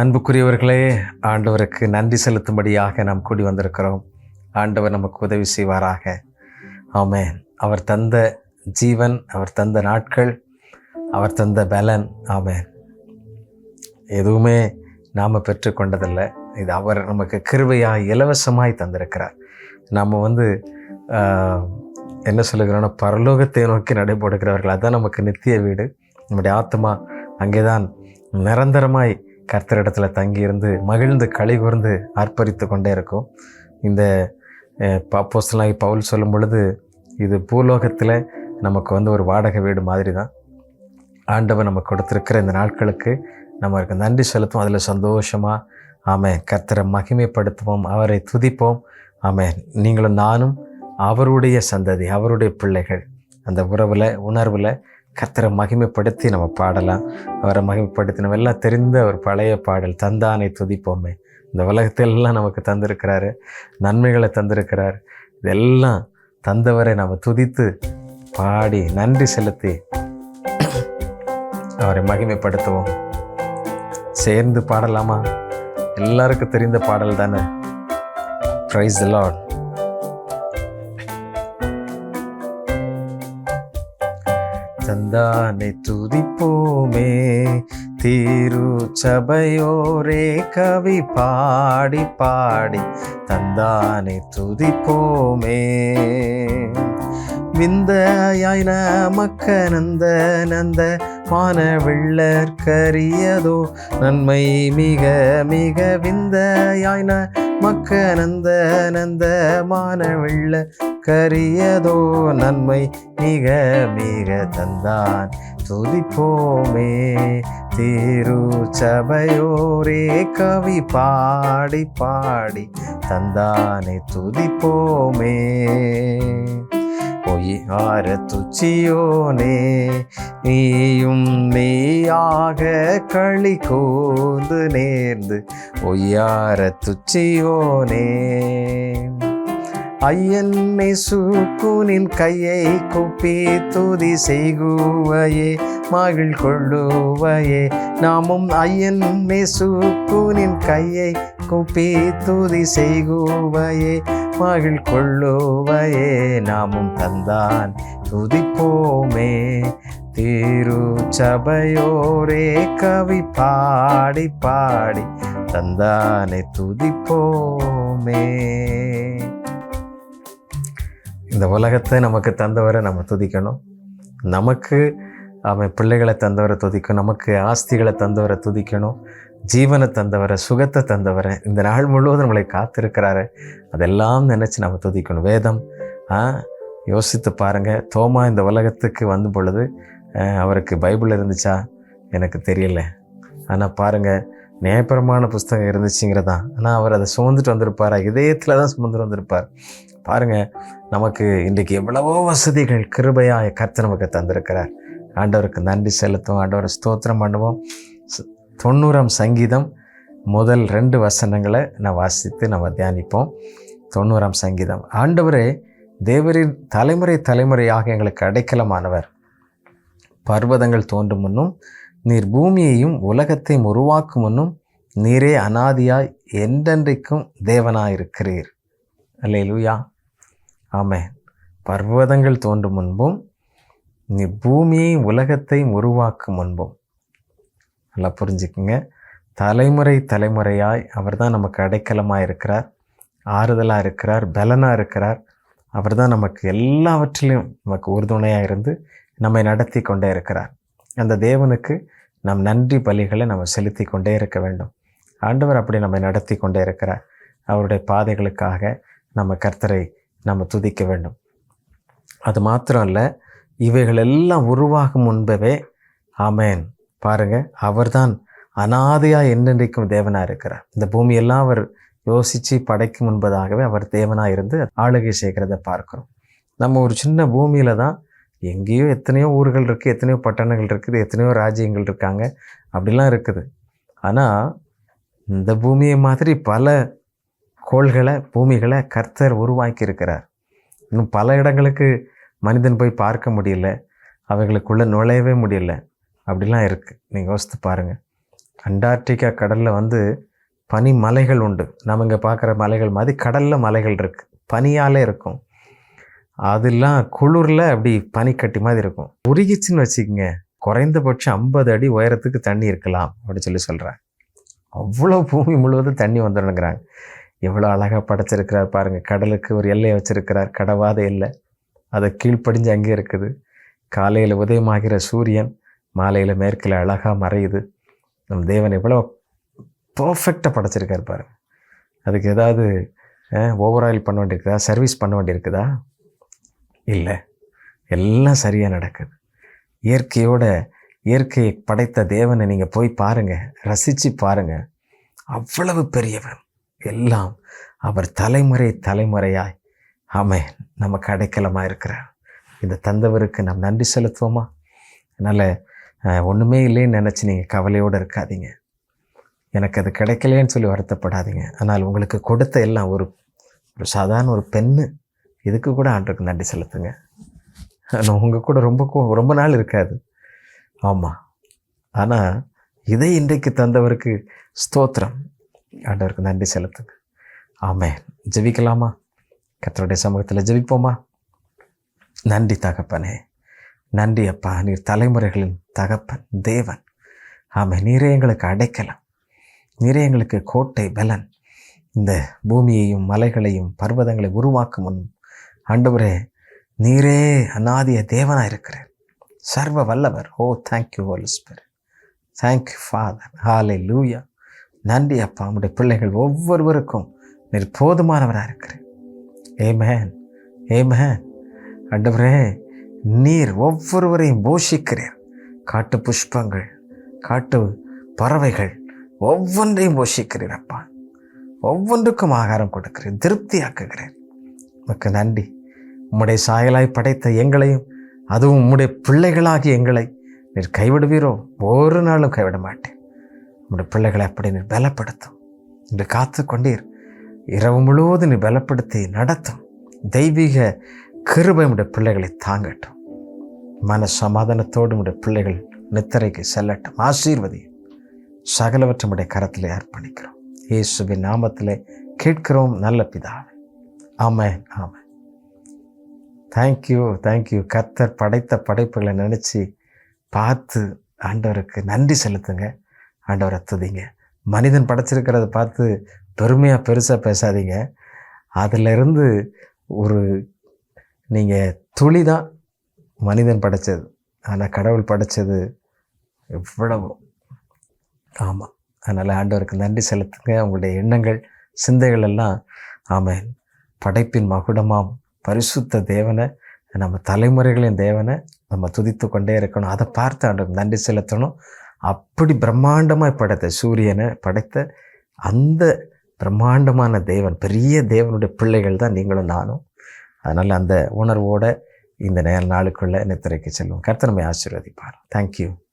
அன்புக்குரியவர்களே ஆண்டவருக்கு நன்றி செலுத்தும்படியாக நாம் கூடி வந்திருக்கிறோம். ஆண்டவர் நமக்கு உதவி செய்வாராக. ஆமே அவர் தந்த ஜீவன் அவர் தந்த நாட்கள் அவர் தந்த பலன். ஆமே எதுவுமே நாம் பெற்றுக்கொண்டதில்லை. இது அவர் நமக்கு கிருவையாக இலவசமாய் தந்திருக்கிறார். நாம் வந்து என்ன சொல்லுகிறோன்னா பரலோகத்தை நோக்கி நடைபோடுகிறவர்கள். அதுதான் நமக்கு நித்திய வீடு. நம்முடைய ஆத்மா அங்கே தான் நிரந்தரமாய் கர்த்தரிடத்தில் தங்கியிருந்து மகிழ்ந்து களி கூர்ந்து ஆர்ப்பரித்து கொண்டே இருக்கும். இந்த பாப்போஸ்லாம் பவுல் சொல்லும் பொழுது இது பூலோகத்தில் நமக்கு வந்து ஒரு வாடகை வீடு மாதிரி தான் ஆண்டவர் நமக்கு கொடுத்துருக்கிற இந்த நாட்களுக்கு நமக்கு நன்றி செலுத்துவோம். அதில் சந்தோஷமாக ஆமாம் கர்த்தரை மகிமைப்படுத்துவோம் அவரை துதிப்போம். ஆமாம் நீங்களும் நானும் அவருடைய சந்ததி அவருடைய பிள்ளைகள். அந்த உறவில் உணர்வில் கத்தரை மகிமைப்படுத்தி நம்ம பாடலாம். அவரை மகிமைப்படுத்தி நம்ம எல்லாம் தெரிந்த ஒரு பழைய பாடல் தந்தானை துதிப்போமே. இந்த உலகத்திலெல்லாம் நமக்கு தந்திருக்கிறாரு. நன்மைகளை தந்திருக்கிறார். இதெல்லாம் தந்தவரை நம்ம துதித்து பாடி நன்றி செலுத்தி அவரை மகிமைப்படுத்துவோம். சேர்ந்து பாடலாமா? எல்லாருக்கும் தெரிந்த பாடல் தானே? ப்ரைஸ் லார்ட் தந்தானை துதிப்போமே. தீரு சபையோரே கவி பாடி பாடி தந்தானை துதிப்போமே. விந்தையாய் நமக்க நந்த நந்த மான வெள்ளற்கரியதோ நன்மை மிக மிக விந்தையாய் மக்க நந்த நந்தமான வெள்ள கரியதோ நன்மை மிக மிக தந்தான். துதிப்போமே திருச்சபையோரே கவி பாடி பாடி தந்தானே துதிப்போமே. பொய்யார துச்சியோனே நீயும் மெய்யாக களி கோந்து நேர்ந்து ஒய்யார துச்சியோனே. ஐயன்னை சூக்குனின் கையை குப்பி துதி செய்குவையே மகிழ் கொள்ளுவையே நாமும் ஐயன்னை சூக்குனின் கையை கூப்பி துதி செய்குவையே மகிழ் கொள்ளுவையே நாமும் தந்தான் துதிப்போமே. திருச்சபையோரே கவி பாடி பாடி தந்தானே துதிப்போமே. இந்த உலகத்தை நமக்கு தந்தவரை நம்ம துதிக்கணும். நமக்கு அவன் பிள்ளைகளை தந்தவரை துதிக்கணும். நமக்கு ஆஸ்திகளை தந்தவரை துதிக்கணும். ஜீவனை தந்தவரை சுகத்தை தந்தவரை இந்த நாள் முழுவதும் நம்மளை காத்திருக்கிறாரு. அதெல்லாம் நினச்சி நம்ம துதிக்கணும். வேதம் ஆ யோசித்து பாருங்கள் தோமா இந்த உலகத்துக்கு வந்த பொழுது அவருக்கு பைபிள் இருந்துச்சா? எனக்கு தெரியல. ஆனால் பாருங்கள் நியாயபரமான புஸ்தகம் இருந்துச்சுங்கிறதான். ஆனால் அவர் அதை சுமந்துட்டு வந்திருப்பாரா? இதயத்தில் தான் சுமந்துட்டு வந்திருப்பார். பாருங்கள் நமக்கு இன்றைக்கு எவ்வளவோ வசதிகள் கிருபையாக கர்த்தர் நமக்கு தந்திருக்கிறார். ஆண்டவருக்கு நன்றி செலுத்தும் ஆண்டவரை ஸ்தோத்திரம் பண்ணுவோம். தொண்ணூறாம் சங்கீதம் முதல் ரெண்டு வசனங்களை நான் வாசித்து நம்ம தியானிப்போம். தொண்ணூறாம் சங்கீதம். ஆண்டவரே தேவரின் தலைமுறை தலைமுறையாக எங்களுக்கு அடைக்கலமானவர். பர்வதங்கள் தோன்றும் முன்னும் நீர் பூமியையும் உலகத்தையும் உருவாக்கும் முன்னும் நீரே அனாதியாய் என்றென்றைக்கும் தேவனாயிருக்கிறீர். அல்லேலூயா. ஆமே பர்வதங்கள் தோன்றும் முன்பும் நீ பூமியை உலகத்தையும் உருவாக்கும் முன்பும். நல்லா புரிஞ்சுக்குங்க. தலைமுறை தலைமுறையாய் அவர் தான் நமக்கு அடைக்கலமாக இருக்கிறார். ஆறுதலாக இருக்கிறார். பலனாக இருக்கிறார். அவர் தான் நமக்கு எல்லாவற்றிலும் நமக்கு உறுதுணையாக இருந்து நம்மை நடத்தி கொண்டே இருக்கிறார். அந்த தேவனுக்கு நம் நன்றி பலிகளை நம்ம செலுத்தி கொண்டே இருக்க வேண்டும். ஆண்டவர் அப்படி நம்மை நடத்தி கொண்டே இருக்கிறார். அவருடைய பாதைகளுக்காக நம்ம கர்த்தரை நம்ம துதிக்க வேண்டும். அது மாத்திரம் இல்லை இவைகள் எல்லாம் உருவாகும் முன்பவே ஆமேன். பாருங்கள் அவர்தான் அனாதையாக என்னென்றைக்கும் தேவனாக இருக்கிறார். இந்த பூமியெல்லாம் அவர் யோசித்து படைக்கும் முன்பதாகவே அவர் தேவனாக இருந்து ஆளுகை செய்கிறத பார்க்குறோம். நம்ம ஒரு சின்ன பூமியில் தான் எங்கேயோ எத்தனையோ ஊர்கள் இருக்குது எத்தனையோ பட்டணங்கள் இருக்குது எத்தனையோ ராஜ்யங்கள் இருக்காங்க அப்படிலாம் இருக்குது. ஆனால் இந்த பூமியை மாதிரி பல கோள்களை பூமிகளை கர்த்தர் உருவாக்கி இருக்கிறார் இன்னும் பல இடங்களுக்கு மனிதன் போய் பார்க்க முடியல அவைகளுக்குள்ளே நுழையவே முடியல. அப்படிலாம் இருக்குது நீங்கள் யோசித்து பாருங்கள் அண்டார்டிகா கடலில் வந்து பனி மலைகள் உண்டு. நம்ம இங்கே பார்க்குற மலைகள் மாதிரி கடலில் மலைகள் இருக்குது பனியாலே இருக்கும். அதெல்லாம் குளிரில் அப்படி பனிக்கட்டி மாதிரி இருக்கும். உருகிச்சின்னு வச்சுக்கோங்க. குறைந்தபட்சம் ஐம்பது அடி உயரத்துக்கு தண்ணி இருக்கலாம் அப்படின்னு சொல்லி சொல்கிறாங்க அவ்வளோ பூமி முழுவதும் தண்ணி வந்துடணுங்கிறாங்க எவ்வளோ அழகாக படைச்சிருக்கிறார் பாருங்கள் கடலுக்கு ஒரு எல்லையை வச்சுருக்கிறார். கடவாத இல்லை. அதை கீழ்ப்படிஞ்சு அங்கே இருக்குது. காலையில் உதயமாகிற சூரியன் மாலையில் மேற்கில் அழகாக மறையுது. நம் தேவன் எவ்வளோ பர்ஃபெக்டாக படைச்சிருக்கார் பாரு அதுக்கு ஏதாவது ஓவராயில் பண்ண வேண்டியிருக்குதா? சர்வீஸ் பண்ண வேண்டியிருக்குதா? இல்லை. எல்லாம் சரியாக நடக்குது. இயற்கையோட இயற்கையை படைத்த தேவனை நீங்கள் போய் பாருங்கள் ரசித்து பாருங்கள் அவ்வளவு பெரியவன் எல்லாம் அவர் தலைமுறை தலைமுறையாய் ஆமை நமக்கு அடைக்கலமாக இருக்கிறார். இந்த தந்தவருக்கு நாம் நன்றி செலுத்துவோமா? அதனால் ஒன்றுமே இல்லைன்னு நினச்சி நீங்கள் கவலையோடு இருக்காதீங்க. எனக்கு அது கிடைக்கலையேன்னு சொல்லி வருத்தப்படாதீங்க. ஆனால் உங்களுக்கு கொடுத்த எல்லாம் ஒரு ஒரு சாதாரண ஒரு பெண்ணு. இதுக்கு கூட ஆண்டுக்கு நன்றி செலுத்துங்க. ஆனால் உங்கள் கூட ரொம்ப கோ- ரொம்ப நாள் இருக்காது. ஆமாம் ஆனால் இதை இன்றைக்கு தந்தவருக்கு ஸ்தோத்திரம். ஆண்டவருக்கு நன்றி செலுத்துங்க. ஆமே ஜெபிக்கலாமா? கத்தருடைய சமூகத்தில் ஜெபிப்போமா? நன்றி தகப்பனே. நன்றி அப்பா நீர் தலைமுறைகளின் தகப்பன் தேவன். ஆமாம் நீரே எங்களுக்கு அடைக்கலாம். நீரே எங்களுக்கு கோட்டை பலன். இந்த பூமியையும் மலைகளையும் பர்வதங்களை உருவாக்கும் முன் ஆண்டவரே நீரே அநாதிய தேவனாக இருக்கிறார். சர்வ வல்லவர். ஓ thank you whole thank you father hallelujah நன்றி அப்பா. உம்முடைய பிள்ளைகள் ஒவ்வொருவருக்கும் நீர் போதுமானவராக இருக்கிறேன் ஏமேன் ஏமேன் அண்டவரே நீர் ஒவ்வொருவரையும் போஷிக்கிறீர் காட்டு புஷ்பங்கள் காட்டு பறவைகள் ஒவ்வொன்றையும் போஷிக்கிறீர் அப்பா. ஒவ்வொன்றுக்கும் ஆகாரம் கொடுக்கிறேன் திருப்தியாக்குகிறேன். உமக்கு நன்றி. உம்முடைய சாயலாய் படைத்த எங்களையும் அதுவும் உம்முடைய பிள்ளைகளாகிய எங்களை நீர் கைவிடுவீரோ? ஒரு நாளும் கைவிட மாட்டேன். உம்முடைய பிள்ளைகளை அப்படி நீர் பலப்படுத்தும். இன்று காத்து கொண்டீர். இரவு முழுவதும் நீ பலப்படுத்தி நடத்தும். தெய்வீக கிருபை உம்முடைய பிள்ளைகளை தாங்கட்டும். மன உடைய பிள்ளைகள் நித்திரைக்கு செல்லட்டும். ஆசீர்வதி சகலவற்றமுடைய கரத்தில் அர்ப்பணிக்கிறோம். இயேசுவின் நாமத்தில் கேட்கிறோம் நல்ல பிதாவே. ஆமென் ஆமென். தேங்க்யூ தேங்க்யூ கர்த்தர் படைத்த படைப்புகளை நினச்சி பார்த்து ஆண்டவருக்கு நன்றி செலுத்துங்க. ஆண்டவரை துதிங்க. மனிதன் படைச்சிருக்கிறத பார்த்து பெருமையாக பெருசாக பேசாதீங்க. அதிலிருந்து ஒரு நீங்கள் துளி தான் மனிதன் படைச்சது. ஆனால் கடவுள் படைச்சது எவ்வளவு. ஆமாம் அதனால் ஆண்டவருக்கு நன்றி செலுத்துங்க. உங்களுடைய எண்ணங்கள் சிந்தைகள் எல்லாம் ஆமாம் படைப்பின் மகுடமாம். பரிசுத்த தேவனை நம்ம தலைமுறைகளின் தேவனை நம்ம துதித்து கொண்டே இருக்கணும். அதை பார்த்து ஆண்டவர் நன்றி செலுத்தணும். அப்படி பிரம்மாண்டமாக படைத்த சூரியனை படைத்த அந்த பிரம்மாண்டமான தேவன் பெரிய தேவனுடைய பிள்ளைகள் தான் நீங்களும் நானும். அதனால் அந்த உணர்வோடு இந்த நேர நாளுக்குள்ளே நித்திரைக்கு செல்வோம். கர்த்தனமை ஆசீர்வதிப்பார். தேங்க்யூ